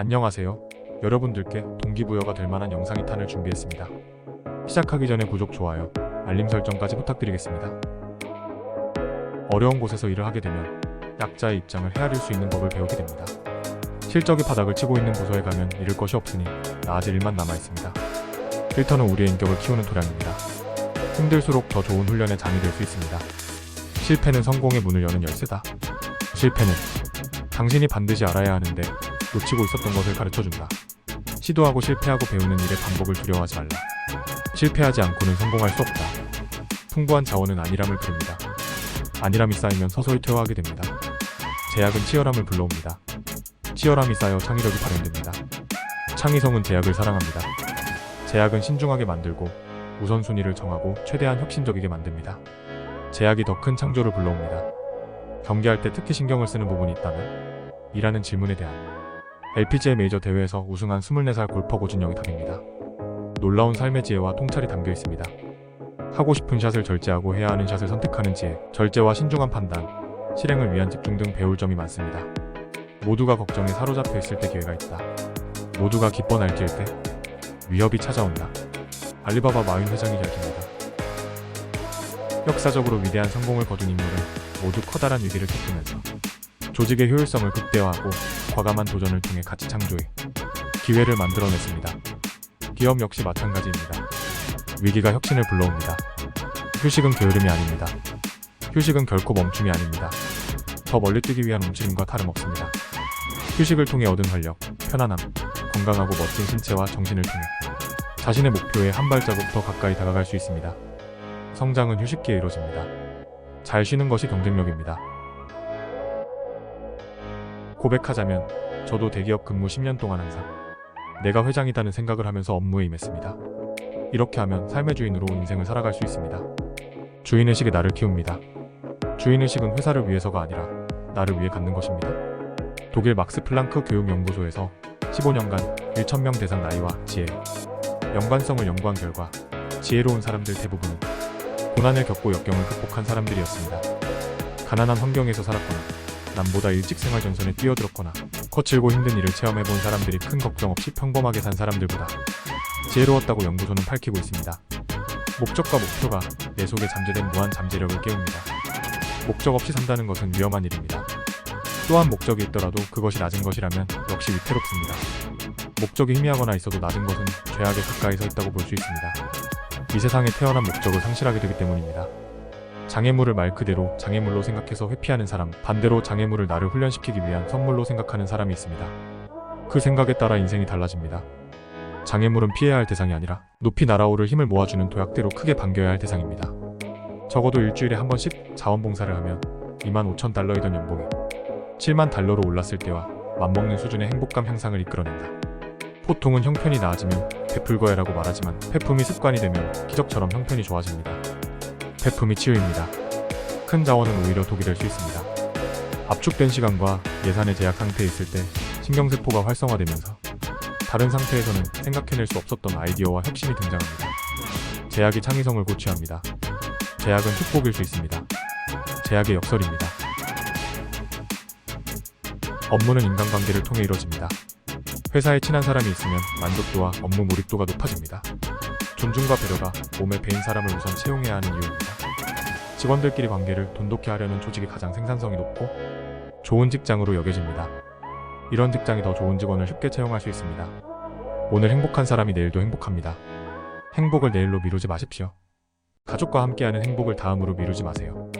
안녕하세요. 여러분들께 동기부여가 될 만한 영상 2탄을 준비했습니다. 시작하기 전에 구독, 좋아요, 알림 설정까지 부탁드리겠습니다. 어려운 곳에서 일을 하게 되면 약자의 입장을 헤아릴 수 있는 법을 배우게 됩니다. 실적이 바닥을 치고 있는 부서에 가면 잃을 것이 없으니 나아질 일만 남아 있습니다. 필터는 우리의 인격을 키우는 도량입니다. 힘들수록 더 좋은 훈련의 장이 될 수 있습니다. 실패는 성공의 문을 여는 열쇠다. 실패는 당신이 반드시 알아야 하는데 놓치고 있었던 것을 가르쳐준다. 시도하고 실패하고 배우는 일의 반복을 두려워하지 말라. 실패하지 않고는 성공할 수 없다. 풍부한 자원은 안일함을 부릅니다. 안일함이 쌓이면 서서히 퇴화하게 됩니다. 제약은 치열함을 불러옵니다. 치열함이 쌓여 창의력이 발현됩니다. 창의성은 제약을 사랑합니다. 제약은 신중하게 만들고 우선순위를 정하고 최대한 혁신적이게 만듭니다. 제약이 더 큰 창조를 불러옵니다. 경기할 때 특히 신경을 쓰는 부분이 있다면? 이라는 질문에 대한 LPGA 메이저 대회에서 우승한 24살 골퍼 고준영의 답입니다. 놀라운 삶의 지혜와 통찰이 담겨 있습니다. 하고 싶은 샷을 절제하고 해야 하는 샷을 선택하는 지혜, 절제와 신중한 판단, 실행을 위한 집중 등 배울 점이 많습니다. 모두가 걱정에 사로잡혀 있을 때 기회가 있다. 모두가 기뻐 날뛸 때 위협이 찾아온다. 알리바바 마윈 회장이 이야기입니다. 역사적으로 위대한 성공을 거둔 인물은 모두 커다란 위기를 겪으면서 조직의 효율성을 극대화하고 과감한 도전을 통해 가치 창조해 기회를 만들어냈습니다. 기업 역시 마찬가지입니다. 위기가 혁신을 불러옵니다. 휴식은 게으름이 아닙니다. 휴식은 결코 멈춤이 아닙니다. 더 멀리 뛰기 위한 움츠림과 다름없습니다. 휴식을 통해 얻은 활력, 편안함, 건강하고 멋진 신체와 정신을 통해 자신의 목표에 한 발자국 더 가까이 다가갈 수 있습니다. 성장은 휴식기에 이루어집니다. 잘 쉬는 것이 경쟁력입니다. 고백하자면 저도 대기업 근무 10년 동안 항상 내가 회장이다는 생각을 하면서 업무에 임했습니다. 이렇게 하면 삶의 주인으로 인생을 살아갈 수 있습니다. 주인의식이 나를 키웁니다. 주인의식은 회사를 위해서가 아니라 나를 위해 갖는 것입니다. 독일 막스 플랑크 교육연구소에서 15년간 1,000명 대상 나이와 지혜, 연관성을 연구한 결과 지혜로운 사람들 대부분은 고난을 겪고 역경을 극복한 사람들이었습니다. 가난한 환경에서 살았거나 남보다 일찍 생활 전선에 뛰어들었거나 거칠고 힘든 일을 체험해본 사람들이 큰 걱정 없이 평범하게 산 사람들보다 지혜로웠다고 연구소는 밝히고 있습니다. 목적과 목표가 내 속에 잠재된 무한 잠재력을 깨웁니다. 목적 없이 산다는 것은 위험한 일입니다. 또한 목적이 있더라도 그것이 낮은 것이라면 역시 위태롭습니다. 목적이 희미하거나 있어도 낮은 것은 죄악에 가까이 서 있다고 볼 수 있습니다. 이 세상에 태어난 목적을 상실하게 되기 때문입니다. 장애물을 말 그대로 장애물로 생각해서 회피하는 사람, 반대로 장애물을 나를 훈련시키기 위한 선물로 생각하는 사람이 있습니다. 그 생각에 따라 인생이 달라집니다. 장애물은 피해야 할 대상이 아니라 높이 날아오를 힘을 모아주는 도약대로 크게 반겨야 할 대상입니다. 적어도 일주일에 한 번씩 자원봉사를 하면 2만 5천 달러이던 연봉이 7만 달러로 올랐을 때와 맞먹는 수준의 행복감 향상을 이끌어낸다. 보통은 형편이 나아지면 베풀거야라고 말하지만 폐품이 습관이 되면 기적처럼 형편이 좋아집니다. 폐품이 치유입니다. 큰 자원은 오히려 독이 될 수 있습니다. 압축된 시간과 예산의 제약 상태에 있을 때 신경세포가 활성화되면서 다른 상태에서는 생각해낼 수 없었던 아이디어와 혁신이 등장합니다. 제약이 창의성을 고취합니다. 제약은 축복일 수 있습니다. 제약의 역설입니다. 업무는 인간관계를 통해 이루어집니다. 회사에 친한 사람이 있으면 만족도와 업무 몰입도가 높아집니다. 존중과 배려가 몸에 배인 사람을 우선 채용해야 하는 이유입니다. 직원들끼리 관계를 돈독히 하려는 조직이 가장 생산성이 높고 좋은 직장으로 여겨집니다. 이런 직장이 더 좋은 직원을 쉽게 채용할 수 있습니다. 오늘 행복한 사람이 내일도 행복합니다. 행복을 내일로 미루지 마십시오. 가족과 함께하는 행복을 다음으로 미루지 마세요.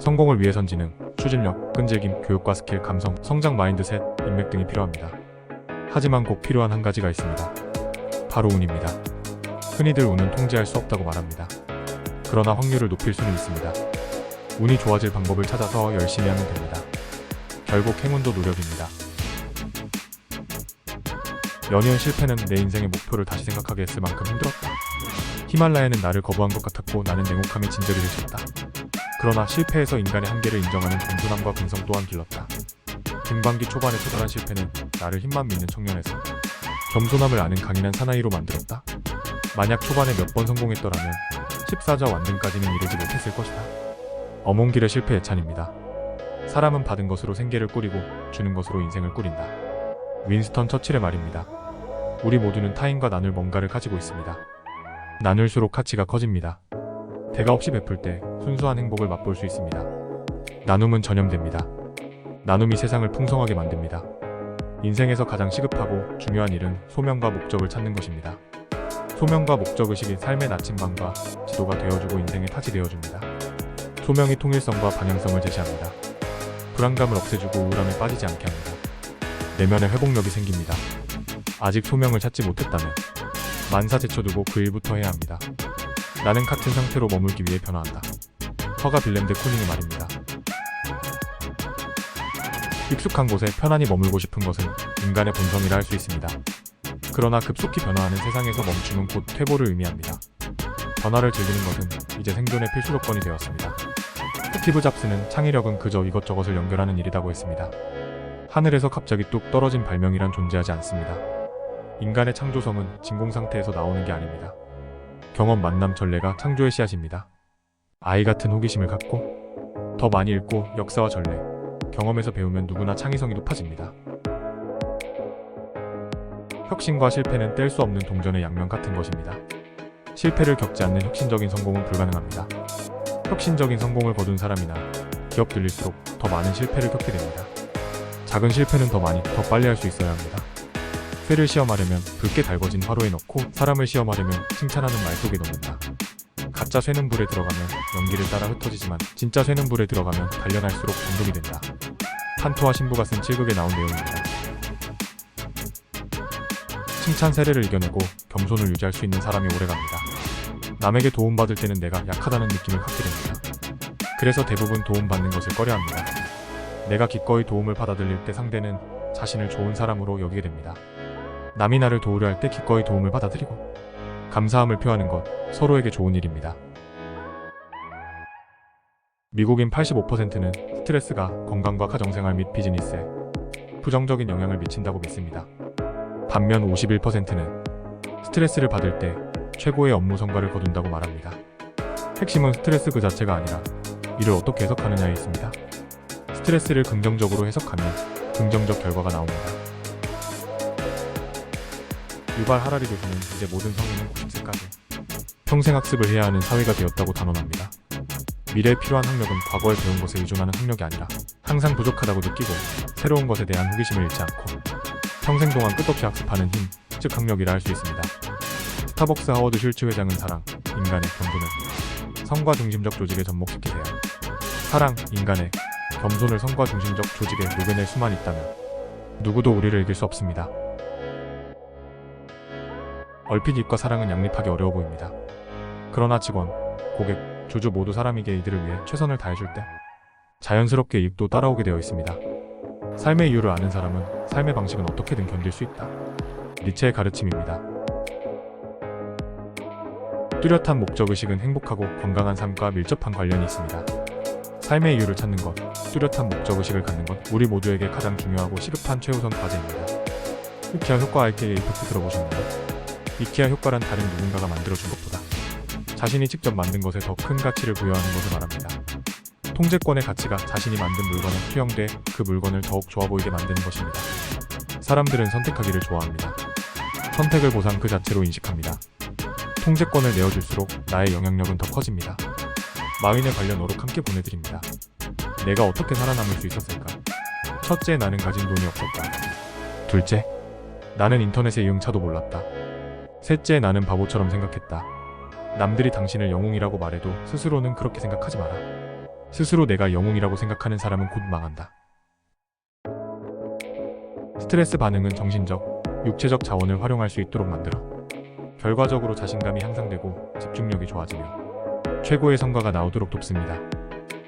성공을 위해 선 지능, 추진력, 끈질김, 교육과 스킬, 감성, 성장 마인드셋, 인맥 등이 필요합니다. 하지만 꼭 필요한 한 가지가 있습니다. 바로 운입니다. 흔히들 운은 통제할 수 없다고 말합니다. 그러나 확률을 높일 수는 있습니다. 운이 좋아질 방법을 찾아서 열심히 하면 됩니다. 결국 행운도 노력입니다. 연이은 실패는 내 인생의 목표를 다시 생각하게 했을 만큼 힘들었다. 히말라야는 나를 거부한 것 같았고 나는 냉혹함에 진저리를 쳤다. 그러나 실패에서 인간의 한계를 인정하는 겸손함과 근성 또한 길렀다. 중반기 초반에 처절한 실패는 나를 힘만 믿는 청년에서 겸손함을 아는 강인한 사나이로 만들었다. 만약 초반에 몇 번 성공했더라면 14자 완등까지는 이르지 못했을 것이다. 어몽길의 실패 예찬입니다. 사람은 받은 것으로 생계를 꾸리고 주는 것으로 인생을 꾸린다. 윈스턴 처칠의 말입니다. 우리 모두는 타인과 나눌 뭔가를 가지고 있습니다. 나눌수록 가치가 커집니다. 대가 없이 베풀 때 순수한 행복을 맛볼 수 있습니다. 나눔은 전염됩니다. 나눔이 세상을 풍성하게 만듭니다. 인생에서 가장 시급하고 중요한 일은 소명과 목적을 찾는 것입니다. 소명과 목적의식이 삶의 나침반과 지도가 되어주고 인생의 타지 되어줍니다. 소명이 통일성과 방향성을 제시합니다. 불안감을 없애주고 우울함에 빠지지 않게 합니다. 내면의 회복력이 생깁니다. 아직 소명을 찾지 못했다면 만사 제쳐두고 그 일부터 해야 합니다. 나는 같은 상태로 머물기 위해 변화한다. 허가 빌렘드 쿠닝의 말입니다. 익숙한 곳에 편안히 머물고 싶은 것은 인간의 본성이라 할 수 있습니다. 그러나 급속히 변화하는 세상에서 멈춤은 곧 퇴보를 의미합니다. 변화를 즐기는 것은 이제 생존의 필수 조건이 되었습니다. 스티브 잡스는 창의력은 그저 이것저것을 연결하는 일이라고 했습니다. 하늘에서 갑자기 뚝 떨어진 발명이란 존재하지 않습니다. 인간의 창조성은 진공 상태에서 나오는 게 아닙니다. 경험, 만남, 전례가 창조의 씨앗입니다. 아이 같은 호기심을 갖고 더 많이 읽고 역사와 전례, 경험에서 배우면 누구나 창의성이 높아집니다. 혁신과 실패는 뗄 수 없는 동전의 양면 같은 것입니다. 실패를 겪지 않는 혁신적인 성공은 불가능합니다. 혁신적인 성공을 거둔 사람이나 기업들일수록 더 많은 실패를 겪게 됩니다. 작은 실패는 더 많이, 더 빨리 할 수 있어야 합니다. 쇠를 시험하려면 붉게 달궈진 화로에 넣고 사람을 시험하려면 칭찬하는 말 속에 넣는다. 가짜 쇠는 불에 들어가면 연기를 따라 흩어지지만 진짜 쇠는 불에 들어가면 단련할수록 정독이 된다. 판토와 신부가 쓴 칠극에 나온 내용입니다. 칭찬 세례를 이겨내고 겸손을 유지할 수 있는 사람이 오래갑니다. 남에게 도움받을 때는 내가 약하다는 느낌을 갖게 됩니다. 그래서 대부분 도움받는 것을 꺼려합니다. 내가 기꺼이 도움을 받아들일 때 상대는 자신을 좋은 사람으로 여기게 됩니다. 남이 나를 도우려 할 때 기꺼이 도움을 받아들이고 감사함을 표하는 것 서로에게 좋은 일입니다. 미국인 85%는 스트레스가 건강과 가정생활 및 비즈니스에 부정적인 영향을 미친다고 믿습니다. 반면 51%는 스트레스를 받을 때 최고의 업무 성과를 거둔다고 말합니다. 핵심은 스트레스 그 자체가 아니라 이를 어떻게 해석하느냐에 있습니다. 스트레스를 긍정적으로 해석하면 긍정적 결과가 나옵니다. 유발 하라리 교수는 이제 모든 성인은 90세까지 평생 학습을 해야 하는 사회가 되었다고 단언합니다. 미래에 필요한 학력은 과거에 배운 것에 의존하는 학력이 아니라 항상 부족하다고 느끼고 새로운 것에 대한 호기심을 잃지 않고 평생 동안 끝없이 학습하는 힘, 즉 학력이라 할 수 있습니다. 스타벅스 하워드 슐츠 회장은 사랑, 인간의 겸손을 성과 중심적 조직에 접목시키세요. 사랑, 인간의 겸손을 성과 중심적 조직에 녹여낼 수만 있다면 누구도 우리를 이길 수 없습니다. 얼핏 입과 사랑은 양립하기 어려워 보입니다. 그러나 직원, 고객, 주주 모두 사람에게 이들을 위해 최선을 다해줄 때 자연스럽게 이익도 따라오게 되어 있습니다. 삶의 이유를 아는 사람은 삶의 방식은 어떻게든 견딜 수 있다. 니체의 가르침입니다. 뚜렷한 목적의식은 행복하고 건강한 삶과 밀접한 관련이 있습니다. 삶의 이유를 찾는 것, 뚜렷한 목적의식을 갖는 것, 우리 모두에게 가장 중요하고 시급한 최우선 과제입니다. 이케아 효과 IKA 이펙트 들어보셨나요? 이케아 효과란 다른 누군가가 만들어준 것보다 자신이 직접 만든 것에 더 큰 가치를 부여하는 것을 말합니다. 통제권의 가치가 자신이 만든 물건에 투영돼 그 물건을 더욱 좋아 보이게 만드는 것입니다. 사람들은 선택하기를 좋아합니다. 선택을 보상 그 자체로 인식합니다. 통제권을 내어줄수록 나의 영향력은 더 커집니다. 마윈의 관련 어록 함께 보내드립니다. 내가 어떻게 살아남을 수 있었을까? 첫째, 나는 가진 돈이 없었다. 둘째, 나는 인터넷의 이용차도 몰랐다. 셋째, 나는 바보처럼 생각했다. 남들이 당신을 영웅이라고 말해도 스스로는 그렇게 생각하지 마라. 스스로 내가 영웅이라고 생각하는 사람은 곧 망한다. 스트레스 반응은 정신적, 육체적 자원을 활용할 수 있도록 만들어 결과적으로 자신감이 향상되고 집중력이 좋아지며 최고의 성과가 나오도록 돕습니다.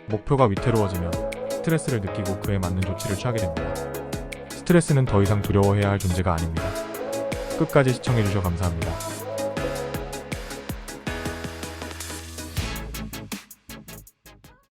목표가 위태로워지면 스트레스를 느끼고 그에 맞는 조치를 취하게 됩니다. 스트레스는 더 이상 두려워해야 할 존재가 아닙니다. 끝까지 시청해주셔 감사합니다.